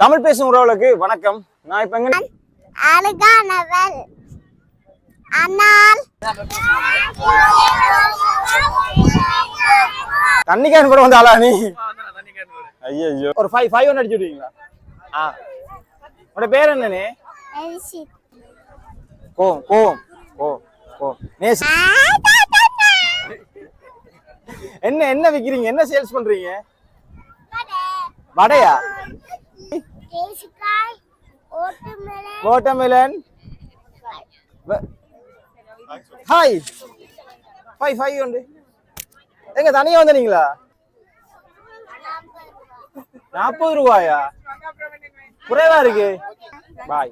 தமிழ் பேசும் உறவுகளுக்கு வணக்கம். நான் இப்ப எங்க அழகானவள். ஆனால் தண்ணி கேன் கூட வந்து ஆளா நீ? ஐயோ ஒரு ஃபைவ் ஃபைவ் ஒன் அடிச்சு விடுவீங்களா? ஆ. உன்னோட பேர் எரிசித். கோம் கோம் கோ கோ நேஸ் என்ன என்ன விக்கிறீங்க? என்ன சேல்ஸ் பண்றீங்க? வடையா? வாட்டர்மெலன் ஹாய் ஃபைவ் ஃபைவ் உண்டு. எங்க தனியா வந்தீங்களா நாற்பது ரூபாயா? குறைவா இருக்கு. பாய்.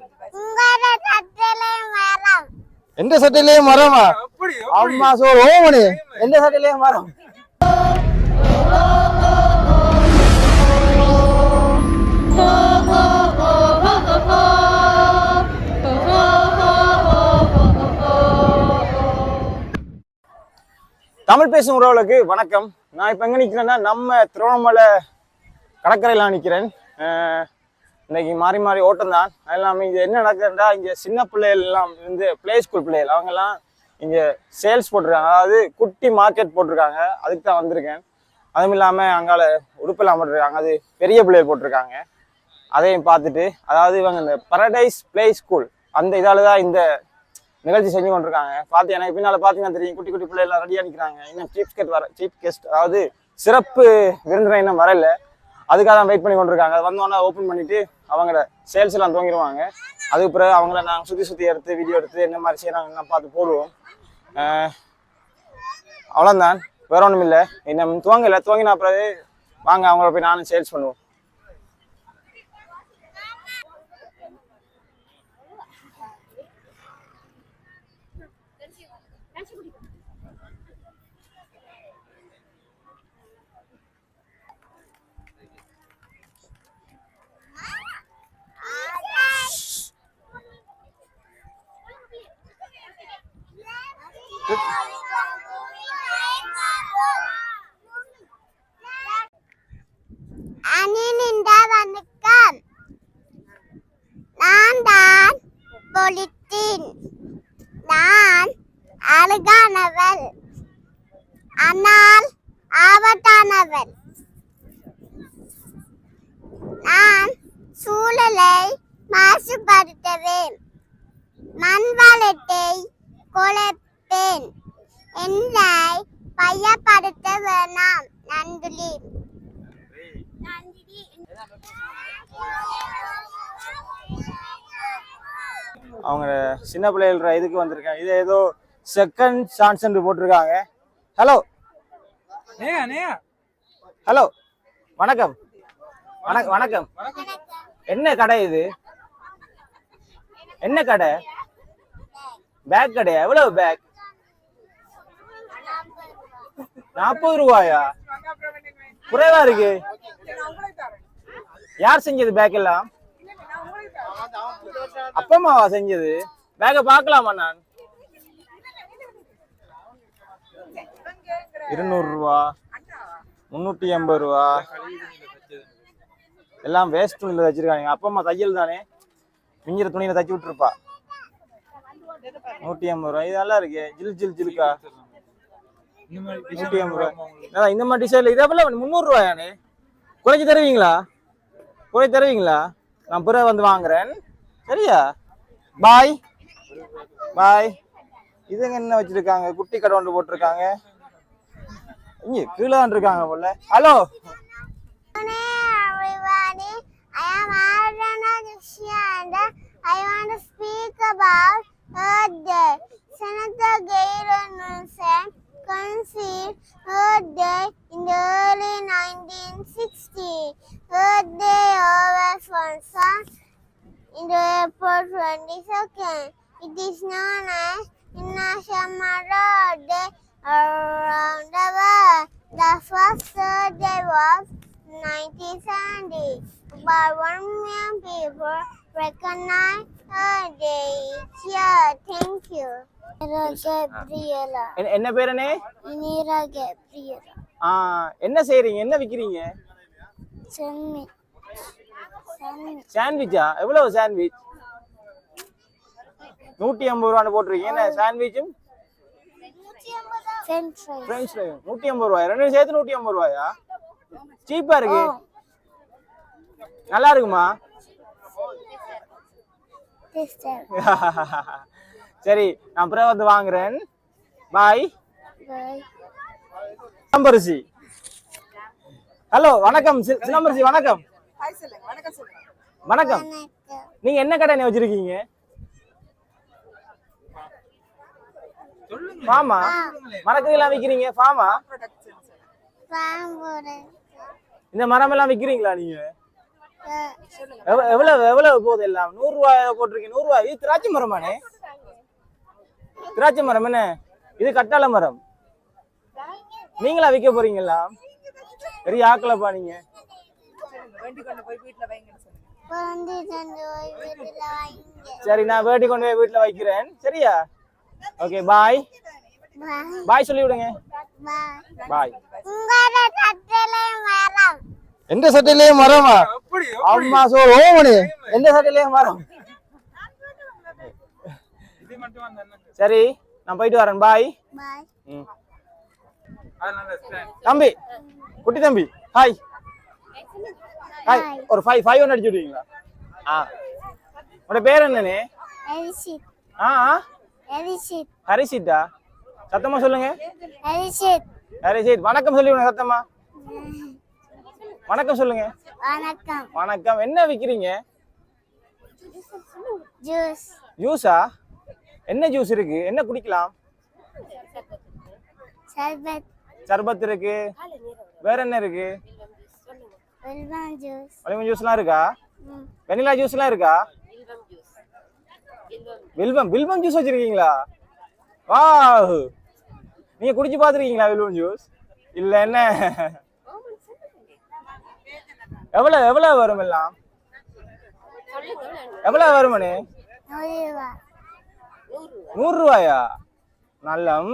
எந்த சட்டையிலேயே மரமா? அம்மா சோ ஓமனு. எந்த சட்டையிலேயே மரம்? தமிழ் பேசும் உறவுகளுக்கு வணக்கம். நான் இப்போ எங்கே நிற்கிறேன்னா நம்ம திருவண்ணாமலை கடற்கரையில் நிற்கிறேன் இன்னைக்கு மாறி மாறி ஓட்டம் தான் அது இல்லாமல் இங்கே என்ன நடக்குதுன்றா இங்கே சின்ன பிள்ளைகள் எல்லாம் வந்து பிளே ஸ்கூல் பிள்ளைகள் அவங்கெல்லாம் இங்கே சேல்ஸ் போட்டிருக்காங்க. அதாவது குட்டி மார்க்கெட் போட்டிருக்காங்க. அதுக்கு தான் வந்திருக்கேன். அதுவும் இல்லாமல் அங்கால உடுப்பெல்லாம் போட்டிருக்காங்க அது பெரிய பிள்ளைகள் போட்டிருக்காங்க. அதையும் பார்த்துட்டு அதாவது இவங்க இந்த பரடைஸ் ப்ளே ஸ்கூல் அந்த இதால் தான் இந்த நிகழ்ச்சி செஞ்சு கொண்டிருக்காங்க. பார்த்து எனக்கு பின்னால் பார்த்தீங்கன்னா தெரியும். குட்டி குட்டி பிள்ளைகள் ரெடியாக நிற்கிறாங்க இன்னும் சீஃப் கெஸ்ட் வர சீஃப் கெஸ்ட் அதாவது சிறப்பு விருந்தினர் இன்னும் வரல. அதுக்காக தான் வெயிட் பண்ணி கொண்டிருக்காங்க. அது வந்தோன்னா ஓப்பன் பண்ணிட்டு அவங்கள சேல்ஸ் எல்லாம் துவங்கிடுவாங்க. அதுக்கு பிறகு அவங்கள நாங்கள் சுற்றி சுற்றி எடுத்து வீடியோ எடுத்து என்ன மாதிரி செய்கிறாங்கன்னு பார்த்து போடுவோம். அவ்வளோதான் வேற ஒன்றும் இல்லை இன்னும் துவங்கல. துவங்கினா பிறகு வாங்க அவங்கள போய் நானும் சேல்ஸ் பண்ணுவோம். அணினின்ற வணக்கம் நான் தான் பொலித்தீன் நான் அழகானவள் ஆனால் ஆபத்தானவள் நான் சூழலை மாசுபடுத்துவேன் மண் வளத்தை குலைப்பேன் என்னை பயப்படுத்த வேணாம் நன்றி அவங்க சின்ன பிள்ளைகள இதுக்கு வந்திருக்காங்க. இது ஏதோ செகண்ட் சான்ஸ் போட்டிருக்காங்க. ஹலோ ஹலோ வணக்கம். வணக்கம். வணக்கம். என்ன கடை இது? என்ன கடை? பேக் கடையா? எவ்வளவு பேக் நாற்பது ரூபாயா? குறைவா இருக்கு. யார் செஞ்சது பேக் எல்லாம்? அப்பமாவா செஞ்சது? பேக பார்க்கலாமா நான்? இருநூறு ரூபா. முன்னூத்தி எண்பது ரூபா. எல்லாம் வேஸ்ட் துணியில தச்சிருக்காங்க அப்பா அம்மா தையல் தானே? மிஞ்சிற துணியில தச்சு விட்டுருப்பா. நூத்தி எண்பது ரூபா. இது நல்லா இருக்கு. ஜில் ஜில் ஜிலுக்கா நூத்தி எண்பது ரூபா அதான் இந்த மாதிரி டிசைன்ல இதே போல முந்நூறு ரூபாயானே குறைச்சி தருவீங்களா? குறைச்சி தருவீங்களா? நான் பிறகு வந்து வாங்குறேன். சரியா? பாய் பாய் இதுங்க என்ன வச்சிருக்காங்க? குட்டி கடை ஒன்று போட்டிருக்காங்க. இங்க கீழே இருக்காங்க போல. Hello. I am Aradhana Dixia and I want to speak about Earth Day. Senator Gayron Wilson conceived Earth Day in the early 1960s. Earth Day always falls on in the April 22nd. It is known as International Day around the world. The first Day was 1970, but one million people recognize Earth Day. Year. Thank you. Inira Gabriela. என்ன- என்ன பேருனே? Inira Gabriela. ஆ என்ன செய்றீங்க? என்ன விக்கிறீங்க? Sandwich சாண்ட்விச்சா எவ்வளவு sandwich நூற்றி ஐம்பது ரூபான்னு போட்டிருக்கீங்க. என்ன சாண்ட்விச்சும் ஃப்ரெஞ்ச் ஃப்ரை நூற்றி ஐம்பது ரூபாயா? ரெண்டு சேர்த்து நூற்றி ஐம்பது ரூபாயா? சீப்பா இருக்கு. நல்லா இருக்குமா? சரி நான் அப்புறம் வந்து வாங்குறேன். பாய் சிலம்பரிசி ஹலோ வணக்கம். சிலம்பரிசி வணக்கம். வணக்கம் வணக்கம். நீங்க என்ன கடை வச்சிருக்கீங்க? ஃபார்மா மரக்கறியெல்லாம் விக்கிறீங்க? ஃபார்மா இந்த மரம் எல்லாம் விக்கிறீங்களா நீங்க? எவ்வளவு எவ்வளவு போகுது எல்லாம்? நூறு ரூபாய் போட்டிருக்கீங்க. நூறு ரூபாய் இது திராட்சை மரமானே திராட்சை மரம் என்ன? இது கட்டாள மரம். நீங்களா விற்க போறீங்களா பெரிய ஆக்கலப்பா நீங்க. சரி நான் வேட்டி கொண்டு போய் வீட்டுல வைக்கிறேன். சரியா? ஓகே பாய் பாய் பாய் சொல்லி விடுங்க பாய் எந்த சட்டையிலேயே மரமா அம்மா சோ ஓமனு எந்த சட்டையிலேயே மரம் சரி நான் போயிட்டு வரேன் பாய். தம்பி குட்டி தம்பி ஹாய் ஹாய் ஒரு ஃபைவ் ஃபைவ் ஒன் அடிச்சு விடுவீங்களா ஆ உங்களோட பேர் எரிசித் ஆ ஆ எரிசித் ஹரிசிட்டா சத்தமா சொல்லுங்க எரிசித் ஹரிசிட் வணக்கம் சொல்லி சத்தமா வணக்கம் சொல்லுங்க. வணக்கம். வணக்கம். என்ன விக்கிறீங்க? ஜூஸ். ஜூஸா? என்ன ஜூஸ் இருக்கு? என்ன குடிக்கலாம்? சர்பத். சர்பத் இருக்கு. வேற என்ன இருக்கு? வெல்வான் ஜூஸ். வலிமன் ஜூஸ்லாம் இருக்கா? வெனிலா ஜூஸ்லாம் இருக்கா? வில்வம். வில்வம் ஜூஸ் வச்சிருக்கீங்களா? வா நீங்க குடிச்சு பார்த்துருக்கீங்களா வில்வம் ஜூஸ்? இல்ல என்ன? எவ்வளவு எவ்வளவு வரும் எல்லாம்? எவ்வளவு வருமனு நூறு ரூபாயா நல்லம்.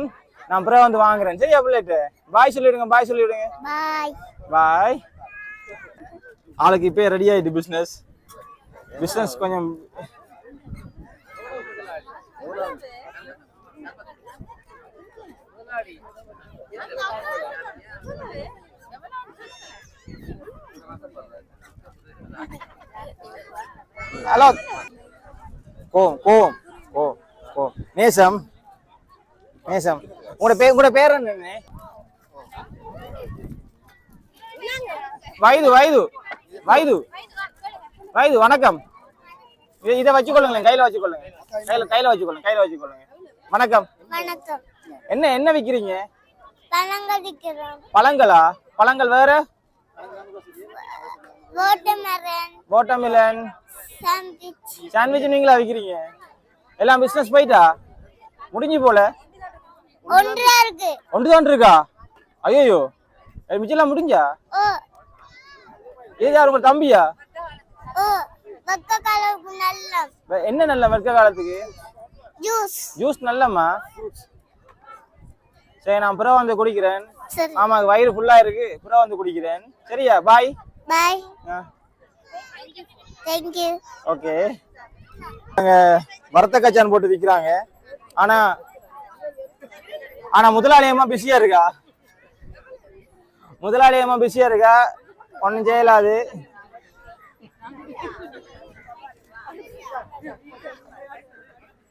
நான் அப்புறம் வந்து வாங்குறேன். சரி பிள்ளைட்டு பாய் சொல்லிவிடுங்க பாய் சொல்லிவிடுங்க பாய். பாய் ஆளுக்கு இப்போ ரெடி ஆயிட்டு பிஸ்னஸ் பிஸ்னஸ் கொஞ்சம் ஹலோ கோம் கோம் ஓ ஓ நேசம். நேசம். உங்களோட பேர் உங்களோட பேர் என்னன்னு வயது வயது. வயது. வயது வணக்கம். இதை இதை வச்சுக்கொள்ளுங்களேன். கையில வச்சுக்கொள்ளுங்க. கையில கையில வச்சுக்கொள்ளுங்க. கையில வச்சுக்கொள்ளுங்க. வணக்கம். என்ன என்ன விக்கிறீங்க? பழங்கடிக்கிறோம் பழங்களா? பழங்கள் வேற? வாட்டர்மெலன். சாண்ட்விச். நீங்களா விக்கிறீங்க? எல்லாம் பிசினஸ் போயிட்டா? முடிஞ்சு போல? ஒன்றா தான் இருக்கா? ஐயோ மிச்சம்லாம் முடிஞ்சா? இது யார் உங்க தம்பியா? என்ன நல்ல வெக்க காலத்துக்கு? ஜூஸ். ஜூஸ் நல்லம்மா? சரி நான் பிறகு வந்து குடிக்கிறேன். சரி. ஆமாக்கு வயிறு ஃபுல்லா இருக்கு. பிறகு வந்து குடிக்கிறேன். சரியா? பாய் பாய் தேங்க்யூ ஓகே நாங்க வறுத்த கச்சான் போட்டு விற்கிறாங்க ஆனா ஆனா முதலாளி அம்மா பிஸியா இருக்கா? முதலாளி அம்மா பிஸியா இருக்கா? ஒன்றும் செய்யலாது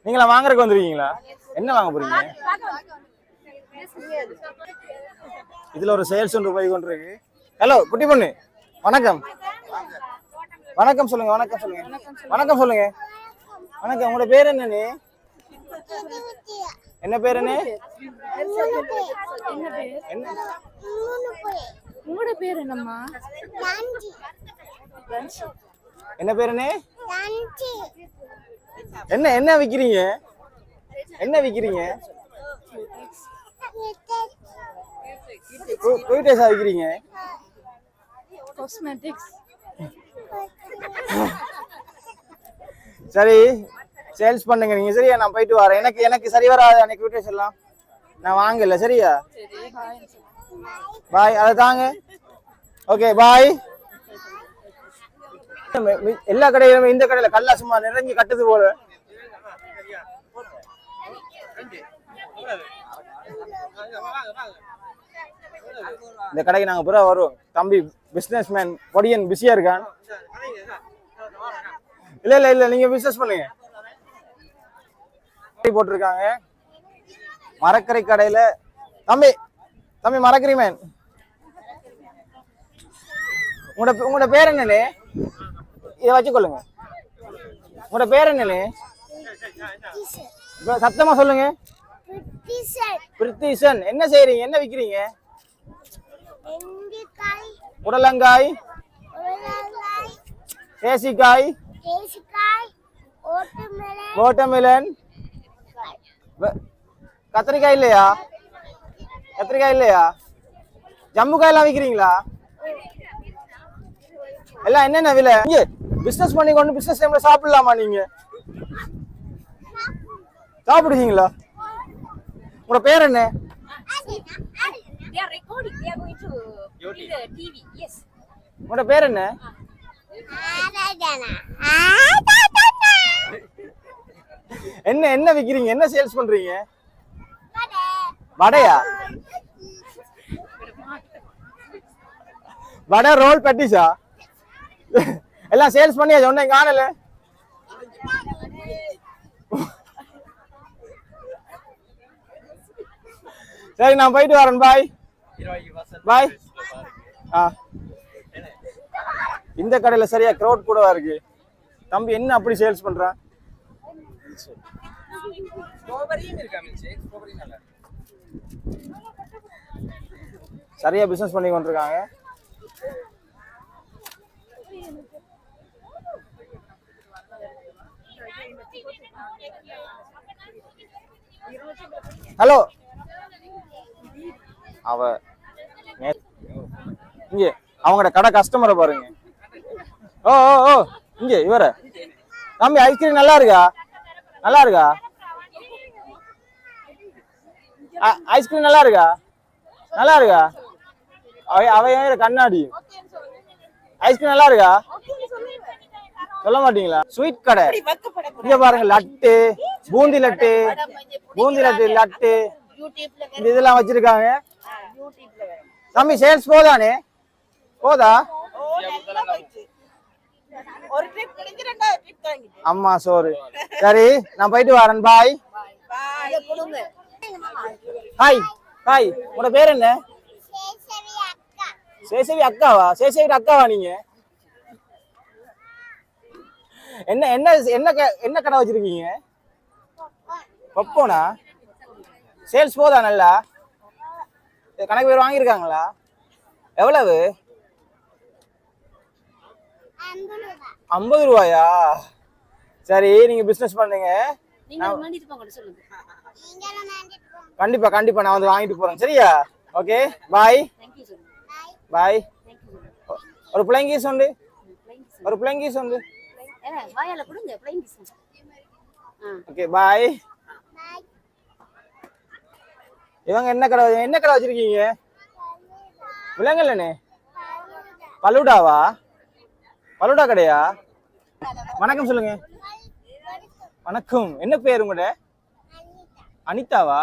நீங்களா வாங்குறதுக்கு வந்திருக்கீங்களா? என்ன வாங்க போறீங்க? இதுல ஒரு சேல்ஸ் ஒன்று போய் கொண்டிருக்கு. ஹலோ குட்டி பொண்ணு. வணக்கம். வணக்கம் சொல்லுங்க வணக்கம் சொல்லுங்க. வணக்கம் சொல்லுங்க. வணக்கம் உங்களோட பேர் என்னன்னு? என்ன பேர் என்ன? என்ன? உங்களோட பேர் என்னம்மா? என்ன பேர் என்ன? என்ன என்ன விக்கிறீங்க? என்ன விக்கிறீங்க? குயிட்டேஸா விக்கிறீங்க காஸ்மெட்டிக்ஸ் சரி சேல்ஸ் பண்ணுங்க நீங்க சரியா? நான் போயிட்டு வரேன். எனக்கு எனக்கு சரி வராது அன்னைக்கு குயிட்டேஸ் எல்லாம் நான் வாங்கல சரியா? பாய் அதை தாங்க. ஓகே பாய் எல்லா கடையிலும் இந்த கடையில கல்லா சும்மா நிறைஞ்சு கட்டுது போல. இந்த கடைக்கு நாங்க புறா வருவோம். தம்பி பிசினஸ் மேன் பொடியன் பிஸியா இருக்கான். இல்ல இல்ல இல்ல நீங்க பிசினஸ் பண்ணுங்க. போட்டிருக்காங்க. மரக்கறி கடையில தம்பி தம்பி மரக்கறி மேன் உங்களோட உங்களோட பேர் என்னண்ணே இதை வச்சுக்கொள்ளுங்க. உங்களோட பேர் என்னண்ணே சத்தமா சொல்லுங்க. டீஷர்ட் பிரித்திஷன் என்ன செய்றீங்க? என்ன விக்கிறீங்க? புடலங்காய் தேசிக்காய் வாட்டர்மெலன் கத்திரிக்காய் இல்லையா? கத்திரிக்காய் இல்லையா? ஜம்புக்காய் எல்லாம் விக்கிறீங்களா? எல்லாம் என்னென்ன விலை? இங்க பிசினஸ் பண்ணி கொண்டு பிசினஸ் டைம்ல சாப்பிடலாமா நீங்க? சாப்பிடுவீங்களா? உங்களோட பேர் என்ன? They are recording. They are going to the TV. Yes. உங்களோட பேர் என்ன? என்ன என்ன விக்கிறீங்க? என்ன சேல்ஸ் பண்றீங்க? வடையா? வடை ரோல் பட்டிஸா எல்லாம் சேல்ஸ் பண்ணியா? சொன்னேன் காணல. சரி நான் போயிட்டு வரேன். பாய் பாய் ஆ. இந்த கடையில சரியா க்ரௌட் கூடவா இருக்கு? தம்பி என்ன அப்படி சேல்ஸ் பண்றான் சரியா பிசினஸ் பண்ணி கொண்டிருக்காங்க. ஹலோ அவ இங்க அவங்களோட கடை கஸ்டமரை பாருங்க. ஓ ஓ ஓ இங்க இவர. தம்பி ஐஸ்கிரீம் நல்லா இருக்கா? நல்லா இருக்கா? ஐஸ்கிரீம் நல்லா இருக்கா? நல்லா இருக்கா? அவ அவ கண்ணாடி. ஐஸ்கிரீம் நல்லா இருக்கா? சொல்ல மாட்டீங்களா? ஸ்வீட் கடை. இங்க பாருங்க லட்டு பூந்தி லட்டு பூந்தி லட்டு லட்டு. இதெல்லாம் வச்சிருக்காங்க. தம்பி சேல்ஸ் போதானே? போதா? ஒரு ட்ரிப் கிடைச்சு ரெண்டாவது ட்ரிப் அம்மா சோறு. சரி நான் போயிட்டு வரேன். பாய் ஹாய் ஹாய் உங்களோட பேர் என்ன? சேசவி அக்காவா? சேசவி அக்காவா நீங்க? என்ன என்ன என்ன க- என்ன கடை வச்சிருக்கீங்க? பப்போனா சேல்ஸ் போதா நல்லா? கணக்கு பேர் வாங்கியிருக்காங்களா? எவ்வளவு? ஐம்பது ரூபாயா? சரி நீங்க பிசினஸ் பண்ணுங்க கண்டிப்பா கண்டிப்பா நான் வந்து வாங்கிட்டு போறேன். சரியா? ஓகே பாய் பாய் ஒரு பிள்ளைங்கீஸ் உண்டு. ஒரு பிள்ளைங்கீஸ் உண்டு. ஓகே பாய் இவங்க என்ன கடை என்ன கடை வச்சிருக்கீங்க? விலங்கல்லண்ணே பலுடாவா பலுடா கடையா? வணக்கம் சொல்லுங்க. வணக்கம். என்ன பேர் உங்களோட அனிதாவா?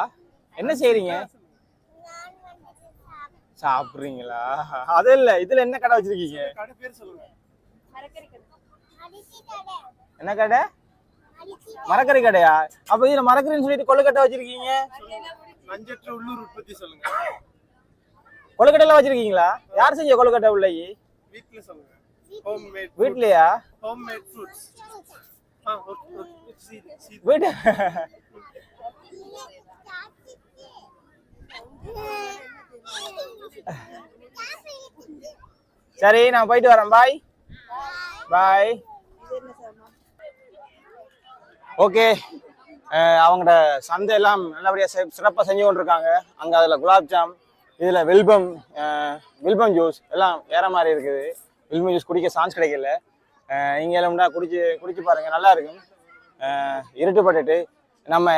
என்ன செய்றீங்க? சாப்பிடுறீங்களா? அது இல்ல. இதுல என்ன கடை வச்சிருக்கீங்க? என்ன கடை? மரக்கறி கடையா? அப்ப இதுல மரக்கறின்னு சொல்லிட்டு கொழுக்கட்டை வச்சிருக்கீங்க? அஞ்சற்ற உள்ளூர் உற்பத்தி சொல்லுங்க. கொழுக்கட்டை எல்லாம் வச்சிருக்கீங்களா? யார் செஞ்ச கொழுக்கட்டை உள்ளே வீட்ல சொல்லுங்க. ஹோம் மேட் வீட்லயா? ஹோம் மேட் ஃப்ரூட்ஸ் ஆ ஒரு- ஒரு- ஒரு சீட் சீட் வீட்டு சரி நான் போயிட்டு வரேன். பாய் பாய் ஓகே அவங்களோட சந்தையெல்லாம் நல்லபடியாக செ சிறப்பாக செஞ்சு கொண்டிருக்காங்க. அங்கே அதில் குலாப்ஜாம் இதில் வில்பம் வில்பம் ஜூஸ் எல்லாம் வேற மாதிரி இருக்குது. வில்பம் ஜூஸ் குடிக்க சான்ஸ் கிடைக்கல. இங்கே எல்லாம் குடிச்சு குடிச்சு பாருங்கள் நல்லா இருக்கும். இருட்டுப்பட்டுட்டு நம்ம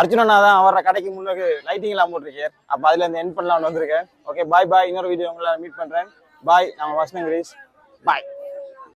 அர்ஜுனனா தான் வர்ற கடைக்கு முன்னுக்கு லைட்டிங்லாம் போட்டிருக்கார் அப்போ அதில் இருந்து என் பண்ணலாம்னு வந்திருக்கேன். ஓகே பாய் பாய் இன்னொரு வீடியோ உங்களை மீட் பண்ணுறேன் பாய் நம்ம வசனங்கிரீஸ் பாய்